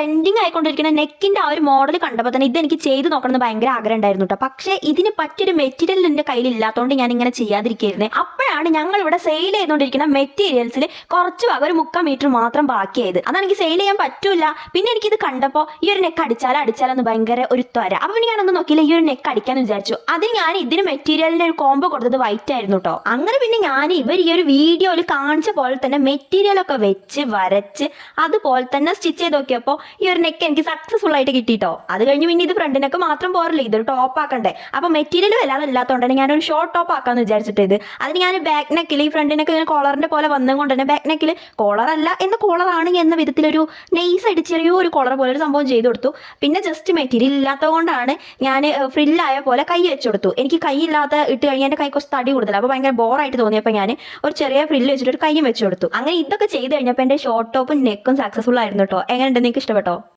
Trending ആയിക്കൊണ്ടിരിക്കുന്ന നെക്കിന്റെ ആ ഒരു model കണ്ടപ്പോൾ തന്നെ ഇത് എനിക്ക് ചെയ്ത് നോക്കണം എന്ന് ഭയങ്കര ആഗ്രഹം ഉണ്ടായിരുന്നു കേട്ടോ പക്ഷേ ഇതിന് പറ്റിയൊരു മെറ്റീരിയൽ എന്റെ കയ്യിൽ ഇല്ലാത്തതുകൊണ്ട് ഞാൻ ഇങ്ങനെ ചെയ്യാതിരിക്കുന്നത് അപ്പോഴാണ് ഞങ്ങൾ ഇവിടെ സെയിൽ ചെയ്തുകൊണ്ടിരിക്കുന്ന മെറ്റീരിയൽസിൽ കുറച്ച് ഒരു മുക്കാൽ മീറ്റർ മാത്രം ബാക്കിയായത്. എനിക്ക് സെയിൽ ചെയ്യാൻ പറ്റൂല പിന്നെ എനിക്കിത് കണ്ടപ്പോൾ ഈ ഒരു നെക്ക് അടിച്ചാലോ അടിച്ചാലോ ഭയങ്കര ഒരു ത്വര. അപ്പോൾ പിന്നെ ഞാനൊന്നും നോക്കിയില്ല ഈ ഒരു നെക്ക് അടിക്കാന്ന് വിചാരിച്ചു. അതിന് ഞാൻ ഇതിന് മെറ്റീരിയലിന്റെ ഒരു കോംബോ കൊടുത്തത് വൈറ്റ് ആയിരുന്നു കേട്ടോ അങ്ങനെ പിന്നെ ഞാൻ ഇവർ ഈ ഒരു വീഡിയോയിൽ കാണിച്ച പോലെ തന്നെ മെറ്റീരിയൽ ഒക്കെ വെച്ച് വരച്ച് അതുപോലെ തന്നെ സ്റ്റിച്ച് ചെയ്ത് നോക്കിയപ്പോൾ ഈ ഒരു നെക്ക് എനിക്ക് സക്സസ്ഫുൾ ആയിട്ട് കിട്ടിട്ടോ അത് കഴിഞ്ഞ് പിന്നെ ഇത് ഫ്രണ്ടിനൊക്കെ മാത്രം പോരല്ലേ ഇതൊരു ടോപ്പ് ആക്കണ്ടേ. അപ്പൊ മെറ്റീരിയൽ വല്ലാതെ ഇല്ലാത്തതുകൊണ്ടാണ് ഞാനൊരു ഷോർട്ട് ടോപ്പ് ആക്കാന്ന് വിചാരിച്ചിട്ട് ഇത് അതിന് ഞാൻ ബാക്ക് നെക്കിൽ ഈ ഫ്രണ്ടിനൊക്കെ ഇങ്ങനെ കോളറിന്റെ പോലെ വന്നുകൊണ്ട് തന്നെ ബാക്ക് നെക്കിൽ കോളർ അല്ല എന്ന കോളറാണ് എന്ന വിധത്തിലൊരു നെയ്സ് അടിച്ചെറിയോ ചെറിയ ഒരു കോളർ പോലെ ഒരു സംഭവം ചെയ്തു കൊടുത്തു. പിന്നെ ജസ്റ്റ് മെറ്റീരിയൽ ഇല്ലാത്തത് കൊണ്ടാണ് ഞാൻ ഫ്രില്ലായ പോലെ കൈ വെച്ചു കൊടുത്തു. എനിക്ക് കൈ ഇല്ലാത്ത ഇട്ട് കഴിഞ്ഞാൽ എന്റെ കൈ കുറച്ച് തടി കൂടുതൽ അപ്പോൾ ഭയങ്കര ബോറായിട്ട് തോന്നിയപ്പോൾ ഞാൻ ഒരു ചെറിയ ഫ്രില്ല് വെച്ചിട്ട് ഒരു കൈയും വെച്ചു കൊടുത്തു. അങ്ങനെ ഇതൊക്കെ ചെയ്ത് കഴിഞ്ഞപ്പോൾ എന്റെ ഷോർട്ട് ടോപ്പും നെക്കും സക്സസ്ഫുൾ ആയിരുന്നു കേട്ടോ എങ്ങനെയുണ്ട്? നിങ്ങൾക്ക് ഇഷ്ടപ്പെട്ടോ?